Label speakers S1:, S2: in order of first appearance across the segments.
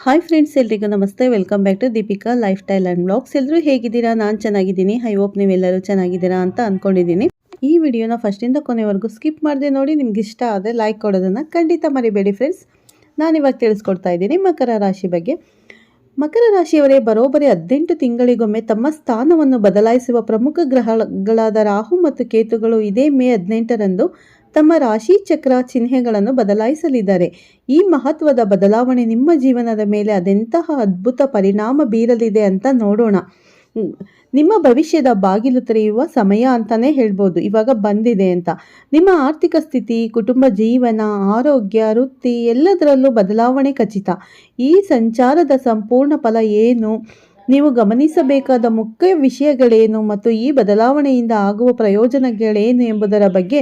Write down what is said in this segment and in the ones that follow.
S1: Hi friends ಎಲ್ರಿಗೂ ನಮಸ್ತೆ. Welcome back to Deepika lifestyle and blogs ಎಲ್ಲರೂ ಹೇಗಿದ್ದೀರಾ? ನಾನು ಚೆನ್ನಾಗಿದ್ದೀನಿ. ಐ ಹೋಪ್ ನೀವೆಲ್ಲರೂ ಚೆನ್ನಾಗಿದ್ದೀರಾ ಅಂತ ಅಂದ್ಕೊಂಡಿದ್ದೀನಿ ಈ ವಿಡಿಯೋನ ಫಸ್ಟಿಂದ ಕೊನೆವರೆಗೂ ಸ್ಕಿಪ್ ಮಾಡಿದೆ ನೋಡಿ, ನಿಮ್ಗೆ ಇಷ್ಟ ಆದರೆ ಲೈಕ್ ಕೊಡೋದನ್ನು ಖಂಡಿತ ಮರಿಬೇಡಿ ಫ್ರೆಂಡ್ಸ್ ನಾನಿವಾಗ ತಿಳಿಸ್ಕೊಡ್ತಾ ಇದ್ದೀನಿ ಮಕರ ರಾಶಿ ಬಗ್ಗೆ. ಮಕರ ರಾಶಿಯವರೇ ಬರೋಬ್ಬರಿ ಹದಿನೆಂಟು ತಿಂಗಳಿಗೊಮ್ಮೆ ತಮ್ಮ ಸ್ಥಾನವನ್ನು ಬದಲಾಯಿಸುವ ಪ್ರಮುಖ ಗ್ರಹಗಳಾದ ರಾಹು ಮತ್ತು ಕೇತುಗಳು ಇದೇ ಮೇ ಹದಿನೆಂಟರಂದು ತಮ್ಮ ರಾಶಿ ಚಕ್ರ ಚಿಹ್ನೆಗಳನ್ನು ಬದಲಾಯಿಸಲಿದ್ದಾರೆ. ಈ ಮಹತ್ವದ ಬದಲಾವಣೆ ನಿಮ್ಮ ಜೀವನದ ಮೇಲೆ ಅದೆಂತಹ ಅದ್ಭುತ ಪರಿಣಾಮ ಬೀರಲಿದೆ ಅಂತ ನೋಡೋಣ. ನಿಮ್ಮ ಭವಿಷ್ಯದ ಬಾಗಿಲು ತೆರೆಯುವ ಸಮಯ ಅಂತಾನೆ ಹೇಳ್ಬೋದು. ಇವಾಗ ಬಂದಿದೆ ಅಂತ. ನಿಮ್ಮ ಆರ್ಥಿಕ ಸ್ಥಿತಿ, ಕುಟುಂಬ ಜೀವನ, ಆರೋಗ್ಯ, ವೃತ್ತಿ ಎಲ್ಲದರಲ್ಲೂ ಬದಲಾವಣೆ ಖಚಿತ. ಈ ಸಂಚಾರದ ಸಂಪೂರ್ಣ ಫಲ ಏನು? ನೀವು ಗಮನಿಸಬೇಕಾದ ಮುಖ್ಯ ವಿಷಯಗಳೇನು ಮತ್ತು ಈ ಬದಲಾವಣೆಯಿಂದ ಆಗುವ ಪ್ರಯೋಜನಗಳೇನು ಎಂಬುದರ ಬಗ್ಗೆ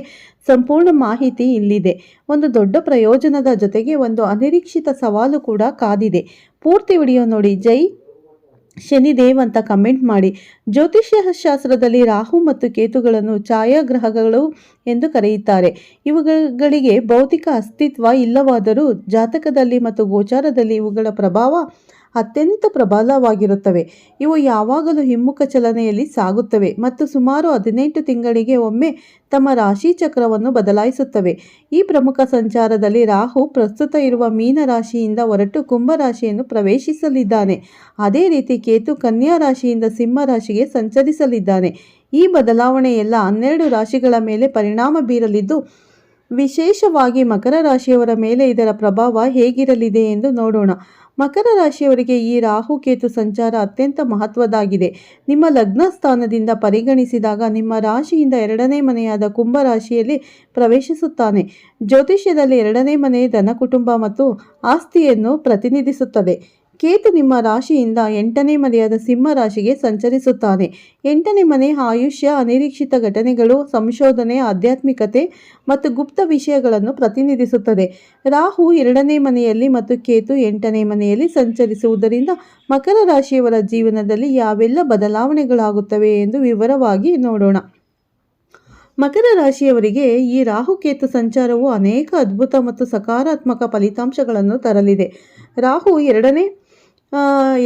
S1: ಸಂಪೂರ್ಣ ಮಾಹಿತಿ ಇಲ್ಲಿದೆ. ಒಂದು ದೊಡ್ಡ ಪ್ರಯೋಜನದ ಜೊತೆಗೆ ಒಂದು ಅನಿರೀಕ್ಷಿತ ಸವಾಲು ಕೂಡ ಕಾದಿದೆ. ಪೂರ್ತಿ ವಿಡಿಯೋ ನೋಡಿ. ಜೈ ಶನಿದೇವ್ ಅಂತ ಕಮೆಂಟ್ ಮಾಡಿ. ಜ್ಯೋತಿಷ್ಯ ಶಾಸ್ತ್ರದಲ್ಲಿ ರಾಹು ಮತ್ತು ಕೇತುಗಳನ್ನು ಛಾಯಾಗ್ರಹಗಳು ಎಂದು ಕರೆಯುತ್ತಾರೆ. ಇವುಗಳಿಗೆ ಭೌತಿಕ ಅಸ್ತಿತ್ವ ಇಲ್ಲವಾದರೂ ಜಾತಕದಲ್ಲಿ ಮತ್ತು ಗೋಚಾರದಲ್ಲಿ ಇವುಗಳ ಪ್ರಭಾವ ಅತ್ಯಂತ ಪ್ರಬಲವಾಗಿರುತ್ತವೆ. ಇವು ಯಾವಾಗಲೂ ಹಿಮ್ಮುಖ ಚಲನೆಯಲ್ಲಿ ಸಾಗುತ್ತವೆ ಮತ್ತು ಸುಮಾರು ಹದಿನೆಂಟು ತಿಂಗಳಿಗೆ ಒಮ್ಮೆ ತಮ್ಮ ರಾಶಿ ಚಕ್ರವನ್ನು ಬದಲಾಯಿಸುತ್ತವೆ. ಈ ಪ್ರಮುಖ ಸಂಚಾರದಲ್ಲಿ ರಾಹು ಪ್ರಸ್ತುತ ಇರುವ ಮೀನ ರಾಶಿಯಿಂದ ಹೊರಟು ಕುಂಭ ರಾಶಿಯನ್ನು ಪ್ರವೇಶಿಸಲಿದ್ದಾನೆ. ಅದೇ ರೀತಿ ಕೇತು ಕನ್ಯಾ ರಾಶಿಯಿಂದ ಸಿಂಹ ರಾಶಿಗೆ ಸಂಚರಿಸಲಿದ್ದಾನೆ. ಈ ಬದಲಾವಣೆ ಎಲ್ಲ ಹನ್ನೆರಡು ರಾಶಿಗಳ ಮೇಲೆ ಪರಿಣಾಮ ಬೀರಲಿದ್ದು, ವಿಶೇಷವಾಗಿ ಮಕರ ರಾಶಿಯವರ ಮೇಲೆ ಇದರ ಪ್ರಭಾವ ಹೇಗಿರಲಿದೆ ಎಂದು ನೋಡೋಣ. ಮಕರ ರಾಶಿಯವರಿಗೆ ಈ ರಾಹು ಕೇತು ಸಂಚಾರ ಅತ್ಯಂತ ಮಹತ್ವದಾಗಿದೆ. ನಿಮ್ಮ ಲಗ್ನ ಸ್ಥಾನದಿಂದ ಪರಿಗಣಿಸಿದಾಗ ನಿಮ್ಮ ರಾಶಿಯಿಂದ ಎರಡನೇ ಮನೆಯಾದ ಕುಂಭ ರಾಶಿಯಲ್ಲಿ ಪ್ರವೇಶಿಸುತ್ತಾನೆ. ಜ್ಯೋತಿಷ್ಯದಲ್ಲಿ ಎರಡನೇ ಮನೆ, ಧನ ಕುಟುಂಬ ಮತ್ತು ಆಸ್ತಿಯನ್ನು ಪ್ರತಿನಿಧಿಸುತ್ತದೆ. ಕೇತು ನಿಮ್ಮ ರಾಶಿಯಿಂದ ಎಂಟನೇ ಮನೆಯಾದ ಸಿಂಹ ರಾಶಿಗೆ ಸಂಚರಿಸುತ್ತಾನೆ. ಎಂಟನೇ ಮನೆ ಆಯುಷ್ಯ, ಅನಿರೀಕ್ಷಿತ ಘಟನೆಗಳು, ಸಂಶೋಧನೆ, ಆಧ್ಯಾತ್ಮಿಕತೆ ಮತ್ತು ಗುಪ್ತ ವಿಷಯಗಳನ್ನು ಪ್ರತಿನಿಧಿಸುತ್ತದೆ. ರಾಹು ಎರಡನೇ ಮನೆಯಲ್ಲಿ ಮತ್ತು ಕೇತು ಎಂಟನೇ ಮನೆಯಲ್ಲಿ ಸಂಚರಿಸುವುದರಿಂದ ಮಕರ ರಾಶಿಯವರ ಜೀವನದಲ್ಲಿ ಯಾವೆಲ್ಲ ಬದಲಾವಣೆಗಳಾಗುತ್ತವೆ ಎಂದು ವಿವರವಾಗಿ ನೋಡೋಣ. ಮಕರ ರಾಶಿಯವರಿಗೆ ಈ ರಾಹುಕೇತು ಸಂಚಾರವು ಅನೇಕ ಅದ್ಭುತ ಮತ್ತು ಸಕಾರಾತ್ಮಕ ಫಲಿತಾಂಶಗಳನ್ನು ತರಲಿದೆ. ರಾಹು ಎರಡನೇ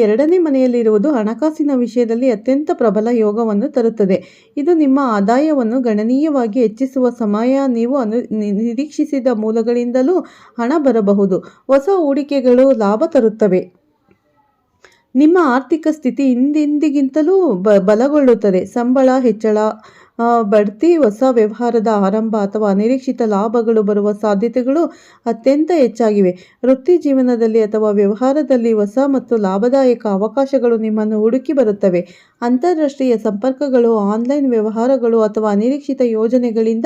S1: ಎರಡನೇ ಮನೆಯಲ್ಲಿರುವುದು ಹಣಕಾಸಿನ ವಿಷಯದಲ್ಲಿ ಅತ್ಯಂತ ಪ್ರಬಲ ಯೋಗವನ್ನು ತರುತ್ತದೆ. ಇದು ನಿಮ್ಮ ಆದಾಯವನ್ನು ಗಣನೀಯವಾಗಿ ಹೆಚ್ಚಿಸುವ ಸಮಯ ನೀವು ಅನು ನಿರೀಕ್ಷಿಸಿದ ಮೂಲಗಳಿಂದಲೂ ಹಣ ಬರಬಹುದು. ಹೊಸ ಹೂಡಿಕೆಗಳು ಲಾಭ ತರುತ್ತವೆ. ನಿಮ್ಮ ಆರ್ಥಿಕ ಸ್ಥಿತಿ ಹಿಂದೆಂದಿಗಿಂತಲೂ ಬಲಗೊಳ್ಳುತ್ತದೆ. ಸಂಬಳ, ಹೆಚ್ಚಳ ಬಡ್ತಿ ಹೊಸ ವ್ಯವಹಾರದ ಆರಂಭ ಅಥವಾ ಅನಿರೀಕ್ಷಿತ ಲಾಭಗಳು ಬರುವ ಸಾಧ್ಯತೆಗಳು ಅತ್ಯಂತ ಹೆಚ್ಚಾಗಿವೆ. ವೃತ್ತಿ ಜೀವನದಲ್ಲಿ ಅಥವಾ ವ್ಯವಹಾರದಲ್ಲಿ ಹೊಸ ಮತ್ತು ಲಾಭದಾಯಕ ಅವಕಾಶಗಳು ನಿಮ್ಮನ್ನು ಹುಡುಕಿ ಬರುತ್ತವೆ. ಅಂತಾರಾಷ್ಟ್ರೀಯ ಸಂಪರ್ಕಗಳು, ಆನ್ಲೈನ್ ವ್ಯವಹಾರಗಳು ಅಥವಾ ಅನಿರೀಕ್ಷಿತ ಯೋಜನೆಗಳಿಂದ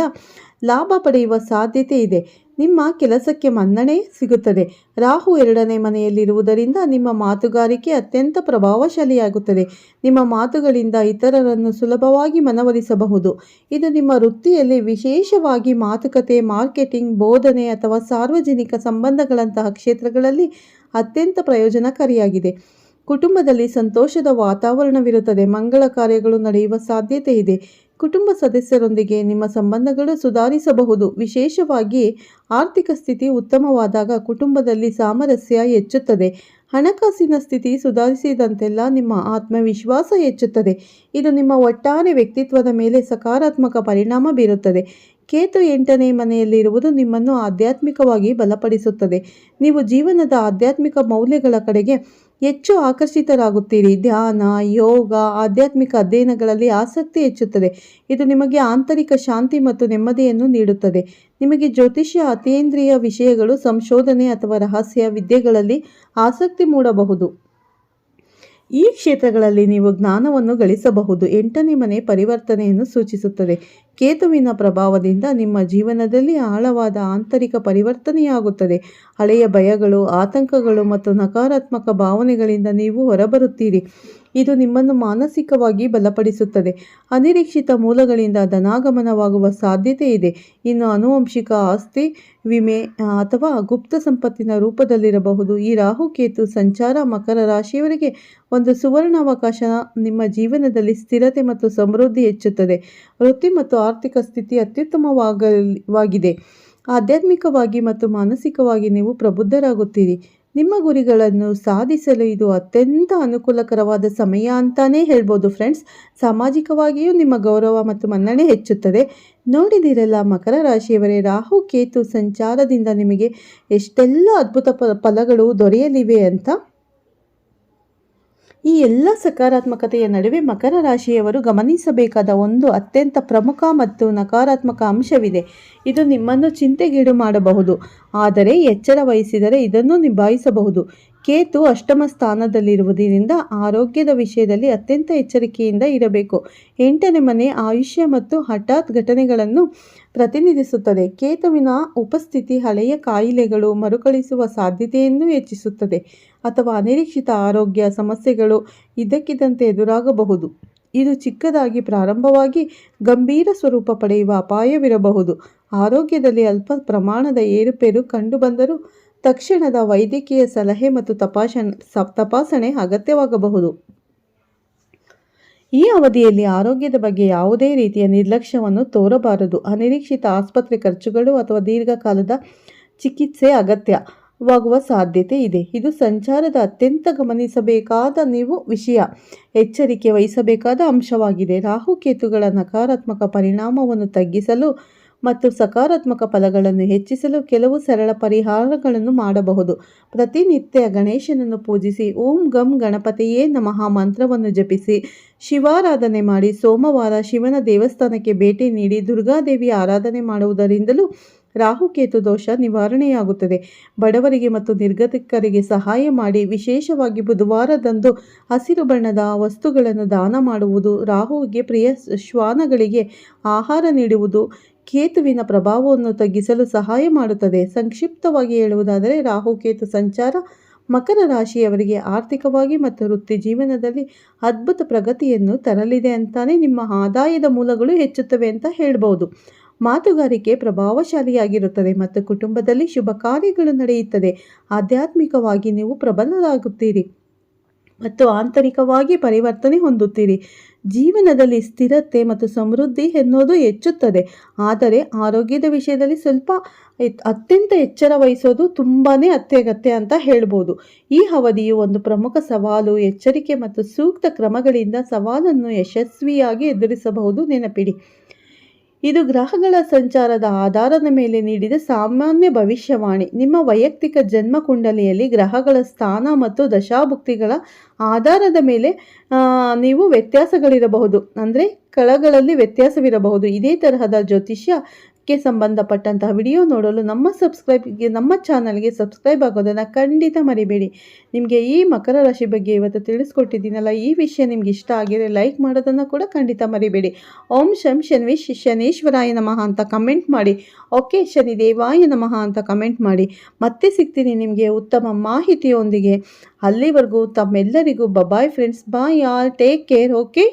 S1: ಲಾಭ ಪಡೆಯುವ ಸಾಧ್ಯತೆ ಇದೆ. ನಿಮ್ಮ ಕೆಲಸಕ್ಕೆ ಮನ್ನಣೆ ಸಿಗುತ್ತದೆ. ರಾಹು ಎರಡನೇ ಮನೆಯಲ್ಲಿರುವುದರಿಂದ ನಿಮ್ಮ ಮಾತುಗಾರಿಕೆ ಅತ್ಯಂತ ಪ್ರಭಾವಶಾಲಿಯಾಗುತ್ತದೆ. ನಿಮ್ಮ ಮಾತುಗಳಿಂದ ಇತರರನ್ನು ಸುಲಭವಾಗಿ ಮನವೊಲಿಸಬಹುದು. ಇದು ನಿಮ್ಮ ವೃತ್ತಿಯಲ್ಲಿ ವಿಶೇಷವಾಗಿ ಮಾತುಕತೆ, ಮಾರ್ಕೆಟಿಂಗ್, ಬೋಧನೆ ಅಥವಾ ಸಾರ್ವಜನಿಕ ಸಂಬಂಧಗಳಂತಹ ಕ್ಷೇತ್ರಗಳಲ್ಲಿ ಅತ್ಯಂತ ಪ್ರಯೋಜನಕಾರಿಯಾಗಿದೆ. ಕುಟುಂಬದಲ್ಲಿ ಸಂತೋಷದ ವಾತಾವರಣವಿರುತ್ತದೆ. ಮಂಗಳ ಕಾರ್ಯಗಳು ನಡೆಯುವ ಸಾಧ್ಯತೆ ಇದೆ. ಕುಟುಂಬ ಸದಸ್ಯರೊಂದಿಗೆ ನಿಮ್ಮ ಸಂಬಂಧಗಳು ಸುಧಾರಿಸಬಹುದು. ವಿಶೇಷವಾಗಿ, ಆರ್ಥಿಕ ಸ್ಥಿತಿ ಉತ್ತಮವಾದಾಗ ಕುಟುಂಬದಲ್ಲಿ ಸಾಮರಸ್ಯ ಹೆಚ್ಚುತ್ತದೆ. ಹಣಕಾಸಿನ ಸ್ಥಿತಿ ಸುಧಾರಿಸಿದಂತೆಲ್ಲ ನಿಮ್ಮ ಆತ್ಮವಿಶ್ವಾಸ ಹೆಚ್ಚುತ್ತದೆ. ಇದು ನಿಮ್ಮ ಒಟ್ಟಾರೆ ವ್ಯಕ್ತಿತ್ವದ ಮೇಲೆ ಸಕಾರಾತ್ಮಕ ಪರಿಣಾಮ ಬೀರುತ್ತದೆ. ಕೇತು ಎಂಟನೇ ಮನೆಯಲ್ಲಿರುವುದು ನಿಮ್ಮನ್ನು ಆಧ್ಯಾತ್ಮಿಕವಾಗಿ ಬಲಪಡಿಸುತ್ತದೆ. ನೀವು ಜೀವನದ ಆಧ್ಯಾತ್ಮಿಕ ಮೌಲ್ಯಗಳ ಕಡೆಗೆ ಹೆಚ್ಚು ಆಕರ್ಷಿತರಾಗುತ್ತೀರಿ. ಧ್ಯಾನ, ಯೋಗ, ಆಧ್ಯಾತ್ಮಿಕ ಅಧ್ಯಯನಗಳಲ್ಲಿ ಆಸಕ್ತಿ ಹೆಚ್ಚುತ್ತದೆ. ಇದು ನಿಮಗೆ ಆಂತರಿಕ ಶಾಂತಿ ಮತ್ತು ನೆಮ್ಮದಿಯನ್ನು ನೀಡುತ್ತದೆ. ನಿಮಗೆ ಜ್ಯೋತಿಷ್ಯ, ಅತೀಂದ್ರಿಯ ವಿಷಯಗಳು, ಸಂಶೋಧನೆ ಅಥವಾ ರಹಸ್ಯ ವಿದ್ಯೆಗಳಲ್ಲಿ ಆಸಕ್ತಿ ಮೂಡಬಹುದು. ಈ ಕ್ಷೇತ್ರಗಳಲ್ಲಿ ನೀವು ಜ್ಞಾನವನ್ನು ಗಳಿಸಬಹುದು. ಎಂಟನೇ ಮನೆ ಪರಿವರ್ತನೆಯನ್ನು ಸೂಚಿಸುತ್ತದೆ. ಕೇತುವಿನ ಪ್ರಭಾವದಿಂದ ನಿಮ್ಮ ಜೀವನದಲ್ಲಿ ಆಳವಾದ ಆಂತರಿಕ ಪರಿವರ್ತನೆಯಾಗುತ್ತದೆ. ಹಳೆಯ ಭಯಗಳು, ಆತಂಕಗಳು ಮತ್ತು ನಕಾರಾತ್ಮಕ ಭಾವನೆಗಳಿಂದ ನೀವು ಹೊರಬರುತ್ತೀರಿ. ಇದು ನಿಮ್ಮನ್ನು ಮಾನಸಿಕವಾಗಿ ಬಲಪಡಿಸುತ್ತದೆ. ಅನಿರೀಕ್ಷಿತ ಮೂಲಗಳಿಂದ ಧನಾಗಮನವಾಗುವ ಸಾಧ್ಯತೆ ಇದೆ. ಇನ್ನು ಆನುವಂಶಿಕ ಆಸ್ತಿ, ವಿಮೆ ಅಥವಾ ಗುಪ್ತ ಸಂಪತ್ತಿನ ರೂಪದಲ್ಲಿರಬಹುದು. ಈ ರಾಹುಕೇತು ಸಂಚಾರ ಮಕರ ರಾಶಿಯವರಿಗೆ ಒಂದು ಸುವರ್ಣಾವಕಾಶ ನಿಮ್ಮ ಜೀವನದಲ್ಲಿ ಸ್ಥಿರತೆ ಮತ್ತು ಸಮೃದ್ಧಿ ಹೆಚ್ಚುತ್ತದೆ. ವೃತ್ತಿ ಮತ್ತು ಆರ್ಥಿಕ ಸ್ಥಿತಿ ಅತ್ಯುತ್ತಮವಾಗಲಿ ಆಧ್ಯಾತ್ಮಿಕವಾಗಿ ಮತ್ತು ಮಾನಸಿಕವಾಗಿ ನೀವು ಪ್ರಬುದ್ಧರಾಗುತ್ತೀರಿ. ನಿಮ್ಮ ಗುರಿಗಳನ್ನು ಸಾಧಿಸಲು ಇದು ಅತ್ಯಂತ ಅನುಕೂಲಕರವಾದ ಸಮಯ ಅಂತಾನೇ ಹೇಳ್ಬೋದು ಫ್ರೆಂಡ್ಸ್. ಸಾಮಾಜಿಕವಾಗಿಯೂ ನಿಮ್ಮ ಗೌರವ ಮತ್ತು ಮನ್ನಣೆ ಹೆಚ್ಚುತ್ತದೆ. ನೋಡಿದಿರಲ್ಲ, ಮಕರ ರಾಶಿಯವರೇ, ರಾಹು ಕೇತು ಸಂಚಾರದಿಂದ ನಿಮಗೆ ಎಷ್ಟೆಲ್ಲ ಅದ್ಭುತ ಫಲಗಳು ದೊರೆಯಲಿವೆ ಅಂತ? ಈ ಎಲ್ಲ ಸಕಾರಾತ್ಮಕತೆಯ ನಡುವೆ ಮಕರ ರಾಶಿಯವರು ಗಮನಿಸಬೇಕಾದ ಒಂದು ಅತ್ಯಂತ ಪ್ರಮುಖ ಮತ್ತು ನಕಾರಾತ್ಮಕ ಅಂಶವಿದೆ. ಇದು ನಿಮ್ಮನ್ನು ಚಿಂತೆಗೀಡು ಮಾಡಬಹುದು. ಆದರೆ ಎಚ್ಚರ ವಹಿಸಿದರೆ ಇದನ್ನು ನಿಭಾಯಿಸಬಹುದು. ಕೇತು ಅಷ್ಟಮ ಸ್ಥಾನದಲ್ಲಿರುವುದರಿಂದ ಆರೋಗ್ಯದ ವಿಷಯದಲ್ಲಿ ಅತ್ಯಂತ ಎಚ್ಚರಿಕೆಯಿಂದ ಇರಬೇಕು. ಎಂಟನೇ ಮನೆ ಆಯುಷ್ಯ ಮತ್ತು ಹಠಾತ್ ಘಟನೆಗಳನ್ನು ಪ್ರತಿನಿಧಿಸುತ್ತದೆ. ಕೇತುವಿನ ಉಪಸ್ಥಿತಿ ಹಳೆಯ ಕಾಯಿಲೆಗಳು ಮರುಕಳಿಸುವ ಸಾಧ್ಯತೆಯನ್ನು ಹೆಚ್ಚಿಸುತ್ತದೆ ಅಥವಾ ಅನಿರೀಕ್ಷಿತ ಆರೋಗ್ಯ ಸಮಸ್ಯೆಗಳು ಇದ್ದಕ್ಕಿದ್ದಂತೆ ಎದುರಾಗಬಹುದು. ಇದು ಚಿಕ್ಕದಾಗಿ ಪ್ರಾರಂಭವಾಗಿ ಗಂಭೀರ ಸ್ವರೂಪ ಪಡೆಯುವ ಅಪಾಯವಿರಬಹುದು. ಆರೋಗ್ಯದಲ್ಲಿ ಅಲ್ಪ ಪ್ರಮಾಣದ ಏರುಪೇರು ಕಂಡುಬಂದರೂ ತಕ್ಷಣದ ವೈದ್ಯಕೀಯ ಸಲಹೆ ಮತ್ತು ತಪಾಸಣೆ ತಪಾಸಣೆ ಅಗತ್ಯವಾಗಬಹುದು. ಈ ಅವಧಿಯಲ್ಲಿ ಆರೋಗ್ಯದ ಬಗ್ಗೆ ಯಾವುದೇ ರೀತಿಯ ನಿರ್ಲಕ್ಷ್ಯವನ್ನು ತೋರಬಾರದು. ಅನಿರೀಕ್ಷಿತ ಆಸ್ಪತ್ರೆ ಖರ್ಚುಗಳು ಅಥವಾ ದೀರ್ಘಕಾಲದ ಚಿಕಿತ್ಸೆ ಅಗತ್ಯವಾಗುವ ಸಾಧ್ಯತೆ ಇದೆ. ಇದು ಸಂಚಾರದ ಅತ್ಯಂತ ಗಮನಿಸಬೇಕಾದ ನೀವು ವಿಷಯ. ಎಚ್ಚರಿಕೆ ವಹಿಸಬೇಕಾದ ಅಂಶವಾಗಿದೆ. ರಾಹುಕೇತುಗಳ ನಕಾರಾತ್ಮಕ ಪರಿಣಾಮವನ್ನು ತಗ್ಗಿಸಲು ಮತ್ತು ಸಕಾರಾತ್ಮಕ ಫಲಗಳನ್ನು ಹೆಚ್ಚಿಸಲು ಕೆಲವು ಸರಳ ಪರಿಹಾರಗಳನ್ನು ಮಾಡಬಹುದು. ಪ್ರತಿನಿತ್ಯ ಗಣೇಶನನ್ನು ಪೂಜಿಸಿ, ಓಂ ಗಂ ಗಣಪತಿಯೇ ನಮಃ ಮಂತ್ರವನ್ನು ಜಪಿಸಿ, ಶಿವಾರಾಧನೆ ಮಾಡಿ, ಸೋಮವಾರ ಶಿವನ ದೇವಸ್ಥಾನಕ್ಕೆ ಭೇಟಿ ನೀಡಿ ದುರ್ಗಾದೇವಿ ಆರಾಧನೆ ಮಾಡುವುದರಿಂದಲೂ ರಾಹುಕೇತು ದೋಷ ನಿವಾರಣೆಯಾಗುತ್ತದೆ. ಬಡವರಿಗೆ ಮತ್ತು ನಿರ್ಗತಿಕರಿಗೆ ಸಹಾಯ ಮಾಡಿ, ವಿಶೇಷವಾಗಿ ಬುಧವಾರದಂದು ಹಸಿರು ಬಣ್ಣದ ವಸ್ತುಗಳನ್ನು ದಾನ ಮಾಡುವುದು, ರಾಹುವಿಗೆ ಪ್ರಿಯ ಶ್ವಾನಗಳಿಗೆ ಆಹಾರ ನೀಡುವುದು ಕೇತುವಿನ ಪ್ರಭಾವವನ್ನು ತಗ್ಗಿಸಲು ಸಹಾಯ ಮಾಡುತ್ತದೆ. ಸಂಕ್ಷಿಪ್ತವಾಗಿ ಹೇಳುವುದಾದರೆ ರಾಹುಕೇತು ಸಂಚಾರ ಮಕರ ರಾಶಿಯವರಿಗೆ ಆರ್ಥಿಕವಾಗಿ ಮತ್ತು ವೃತ್ತಿ ಜೀವನದಲ್ಲಿ ಅದ್ಭುತ ಪ್ರಗತಿಯನ್ನು ತರಲಿದೆ ಅಂತಾನೆ ನಿಮ್ಮ ಆದಾಯದ ಮೂಲಗಳು ಹೆಚ್ಚುತ್ತವೆ ಅಂತ ಹೇಳಬಹುದು ಮಾತುಗಾರಿಕೆ ಪ್ರಭಾವಶಾಲಿಯಾಗಿರುತ್ತದೆ ಮತ್ತು ಕುಟುಂಬದಲ್ಲಿ ಶುಭ ಕಾರ್ಯಗಳು ನಡೆಯುತ್ತದೆ. ಆಧ್ಯಾತ್ಮಿಕವಾಗಿ ನೀವು ಪ್ರಬಲರಾಗುತ್ತೀರಿ. ಮತ್ತು ಆಂತರಿಕವಾಗಿ ಪರಿವರ್ತನೆ ಹೊಂದುತ್ತೀರಿ. ಜೀವನದಲ್ಲಿ ಸ್ಥಿರತೆ ಮತ್ತು ಸಮೃದ್ಧಿ ಎನ್ನುವುದು ಹೆಚ್ಚುತ್ತದೆ. ಆದರೆ ಆರೋಗ್ಯದ ವಿಷಯದಲ್ಲಿ ಸ್ವಲ್ಪ ಅತ್ಯಂತ ಎಚ್ಚರ ವಹಿಸೋದು ತುಂಬಾ ಅತ್ಯಗತ್ಯ ಅಂತ ಹೇಳ್ಬೋದು. ಈ ಅವಧಿಯು ಒಂದು ಪ್ರಮುಖ ಸವಾಲು. ಎಚ್ಚರಿಕೆ ಮತ್ತು ಸೂಕ್ತ ಕ್ರಮಗಳಿಂದ ಸವಾಲನ್ನು ಯಶಸ್ವಿಯಾಗಿ ಎದುರಿಸಬಹುದು. ನೆನಪಿಡಿ. ಇದು ಗ್ರಹಗಳ ಸಂಚಾರದ ಆಧಾರದ ಮೇಲೆ ನೀಡಿದ ಸಾಮಾನ್ಯ ಭವಿಷ್ಯವಾಣಿ. ನಿಮ್ಮ ವೈಯಕ್ತಿಕ ಜನ್ಮ ಕುಂಡಲಿಯಲ್ಲಿ ಗ್ರಹಗಳ ಸ್ಥಾನ ಮತ್ತು ದಶಾಭುಕ್ತಿಗಳ ಆಧಾರದ ಮೇಲೆ ನೀವು ವ್ಯತ್ಯಾಸಗಳಿರಬಹುದು. ಅಂದರೆ, ಕಳಗಳಲ್ಲಿ ವ್ಯತ್ಯಾಸವಿರಬಹುದು. ಇದೇ ತರಹದ ಜ್ಯೋತಿಷ್ಯಕ್ಕೆ ಸಂಬಂಧಪಟ್ಟಂತಹ ವಿಡಿಯೋ ನೋಡಲು ನಮ್ಮ ಸಬ್ಸ್ಕ್ರೈಬ್ಗೆ ನಮ್ಮ ಚಾನಲ್ಗೆ ಸಬ್ಸ್ಕ್ರೈಬ್ ಆಗೋದನ್ನು ಖಂಡಿತ ಮರಿಬೇಡಿ. ನಿಮಗೆ ಈ ಮಕರ ರಾಶಿ ಬಗ್ಗೆ ಇವತ್ತು ತಿಳಿಸ್ಕೊಟ್ಟಿದ್ದೀನಲ್ಲ, ಈ ವಿಷಯ ನಿಮ್ಗೆ ಇಷ್ಟ ಆಗಿದ್ರೆ ಲೈಕ್ ಮಾಡೋದನ್ನು ಕೂಡ ಖಂಡಿತ ಮರಿಬೇಡಿ. ಓಂ ಶಂ ಶನ್ವಿ ಶನೇಶ್ವರಾಯ ನಮಃ ಅಂತ ಕಮೆಂಟ್ ಮಾಡಿ. ಓಕೆ ಶನಿ ದೇವಾಯ ನಮಃ ಅಂತ ಕಮೆಂಟ್ ಮಾಡಿ. ಮತ್ತೆ ಸಿಗ್ತೀನಿ ನಿಮಗೆ ಉತ್ತಮ ಮಾಹಿತಿಯೊಂದಿಗೆ. ಅಲ್ಲಿವರೆಗೂ ತಮ್ಮೆಲ್ಲರಿಗೂ bye bye friends bye all take care okay